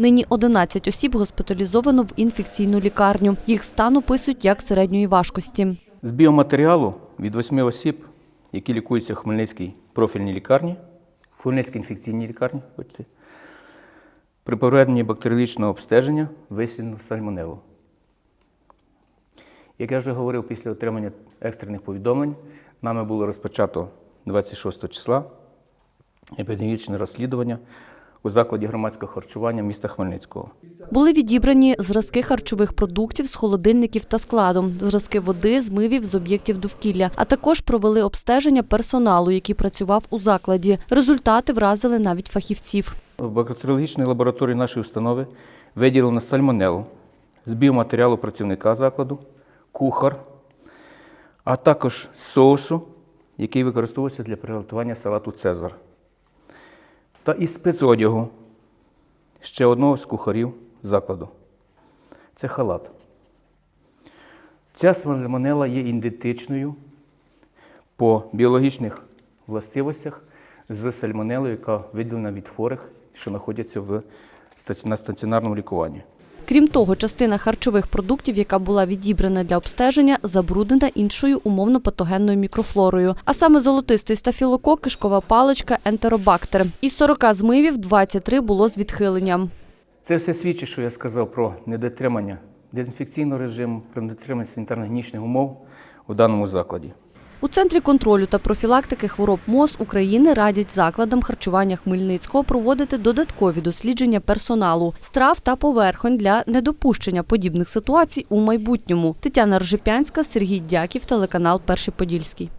Нині 11 осіб госпіталізовано в інфекційну лікарню. Їх стан описують як середньої важкості. З біоматеріалу від восьми осіб, які лікуються в Хмельницькій профільній лікарні, в Хмельницькій інфекційній лікарні, хочете, при проведенні бактеріологічного обстеження висіяно сальмонелу. Як я вже говорив, після отримання екстрених повідомлень нами було розпочато 26 числа епідеміологічне розслідування у закладі громадського харчування міста Хмельницького. Були відібрані зразки харчових продуктів з холодильників та складу, зразки води, змивів з об'єктів довкілля, а також провели обстеження персоналу, який працював у закладі. Результати вразили навіть фахівців. В бактеріологічній лабораторії нашої установи виділено сальмонелу з біоматеріалу працівника закладу, кухар, а також соусу, який використовується для приготування салату Цезар. Та із спецодягу ще одного з кухарів закладу. Це халат. Ця сальмонела є ідентичною по біологічних властивостях з сальмонелою, яка виділена від хворих, що знаходяться в на стаціонарному лікуванні. Крім того, частина харчових продуктів, яка була відібрана для обстеження, забруднена іншою умовно-патогенною мікрофлорою, а саме золотистий стафілокок, кишкова паличка, ентеробактер. Із 40 змивів 23 було з відхиленням. Це все свідчить, що я сказав про недотримання дезінфекційного режиму, про недотримання санітарно-гігієнічних умов у даному закладі. У центрі контролю та профілактики хвороб МОЗ України радять закладам харчування Хмельницького проводити додаткові дослідження персоналу, страв та поверхонь для недопущення подібних ситуацій у майбутньому. Тетяна Ржепянська, Сергій Дяків, телеканал Перший Подільський.